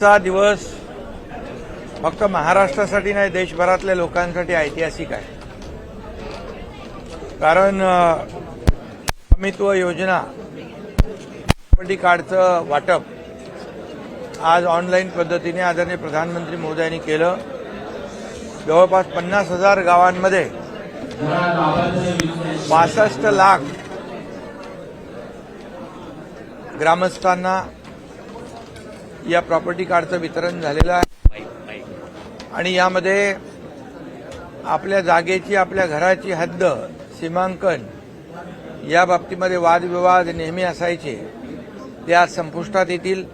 आजचा दिवस फक्त महाराष्ट्रासाठी नाही देशभरातल्या लोकांसाठी ऐतिहासिक आहे. कारण स्वामित्व योजना प्रॉपर्टी कार्डचं वाटप आज ऑनलाईन पद्धतीने आदरणीय प्रधानमंत्री मोदयांनी केलं. जवळपास पन्नास हजार गावांमध्ये बासष्ट लाख ग्रामस्थांना या प्रॉपर्टी कार्डचं वितरण झालेलं आहे. आणि यामध्ये आपल्या जागेची आपल्या घराची हद्द सीमांकन या बाबतीमध्ये वादविवाद नेहमी असायचे. ते आज संपुष्टात येतील.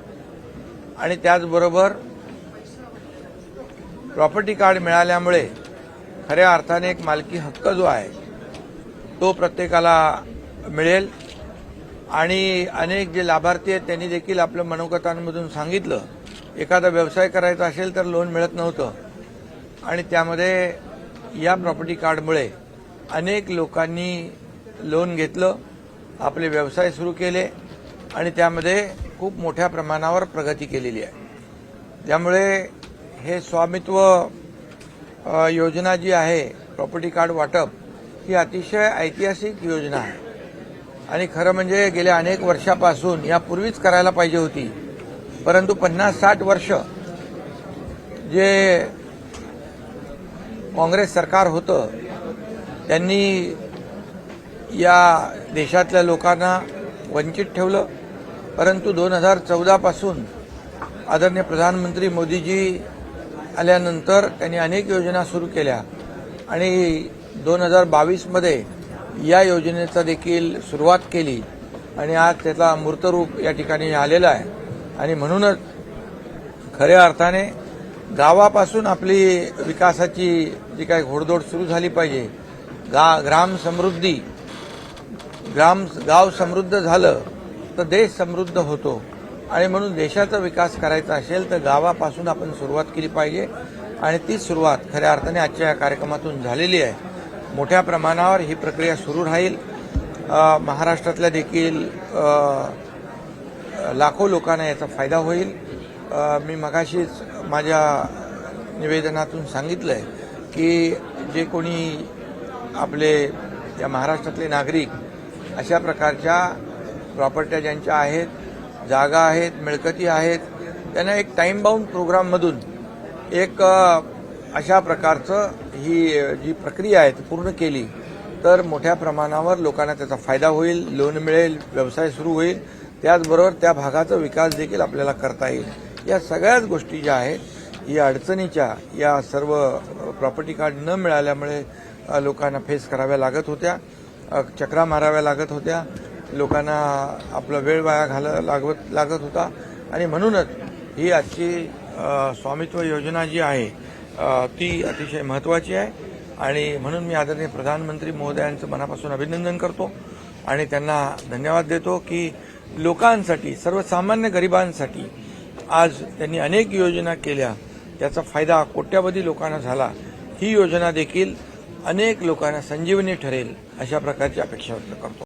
आणि त्याचबरोबर प्रॉपर्टी कार्ड मिळाल्यामुळे खऱ्या अर्थाने एक मालकी हक्क जो आहे तो प्रत्येकाला मिळेल. आणि अनेक जे लाभार्थी आहेत त्यांनी देखील आपलं मनोगतांमधून सांगितलं. एखादा व्यवसाय करायचा असेल तर लोन मिळत नव्हतं. आणि त्यामध्ये या प्रॉपर्टी कार्डमुळे अनेक लोकांनी लोन घेतलं आपले व्यवसाय सुरू केले आणि त्यामध्ये खूप मोठ्या प्रमाणावर प्रगती केलेली आहे. त्यामुळे हे स्वामित्व योजना जी आहे प्रॉपर्टी कार्ड वाटप ही अतिशय ऐतिहासिक योजना आहे. आणि खरं म्हणजे गेल्या अनेक वर्षापासून यापूर्वीच करायला पाहिजे होती. परंतु पन्नास साठ वर्ष जे काँग्रेस सरकार होतं त्यांनी या देशातल्या लोकांना वंचित ठेवलं. परंतु दोन हजार चौदापासून आदरणीय प्रधानमंत्री मोदीजी आल्यानंतर त्यांनी अनेक योजना सुरू केल्या. आणि दोन हजार बावीसमध्ये या योजनेचा देखील सुरुवात केली आणि आज त्याचा मूर्तरूप या ठिकाणी आलेलं आहे. आणि म्हणूनच खऱ्या अर्थाने गावापासून आपली विकासाची जी काही घोडदौड सुरू झाली पाहिजे गा ग्राम समृद्धी ग्राम गाव समृद्ध झालं तर देश समृद्ध होतो. आणि म्हणून देशाचा विकास करायचा असेल तर गावापासून आपण सुरुवात केली पाहिजे. आणि ती सुरुवात खऱ्या अर्थाने आजच्या या कार्यक्रमातून झालेली आहे. मोठ्या प्रमाणावर ही प्रक्रिया सुरू राहील. महाराष्ट्रातल्या देखील लाखो लोकांना याचा फायदा होईल. मी मगाशीच माझ्या निवेदनातून सांगितलं आहे की जे कोणी आपले या महाराष्ट्रातले नागरिक अशा प्रकारच्या प्रॉपर्ट्या ज्यांच्या आहेत जागा आहेत मिळकती आहेत त्यांना एक टाईम बाउंड प्रोग्राममधून एक अशा प्रकारचं ही जी प्रक्रिया आहे ती पूर्ण केली तर मोठ्या प्रमाणावर लोकांना त्याचा फायदा होईल लोन मिळेल व्यवसाय सुरू होईल. त्याचबरोबर त्या भागाचा विकास देखील आपल्याला करता येईल. या सगळ्याच गोष्टी ज्या आहेत या अडचणीच्या या सर्व प्रॉपर्टी कार्ड न मिळाल्यामुळे लोकांना फेस कराव्या लागत होत्या चक्रा माराव्या लागत होत्या लोकांना आपला वेळ वाया घाला लागत लागत होता. आणि म्हणूनच ही आजची स्वामित्व योजना जी आहे ती अतिशय महत्त्वाची आहे. आणि म्हणून मी आदरणीय प्रधानमंत्री महोदयांचं मनापासून अभिनंदन करतो आणि त्यांना धन्यवाद देतो की लोकांसाठी सर्वसामान्य गरिबांसाठी आज त्यांनी अनेक योजना केल्या. त्याचा फायदा कोट्यावधी लोकांना झाला. ही योजना देखील अनेक लोकांना संजीवनी ठरेल अशा प्रकारची अपेक्षा व्यक्त करतो.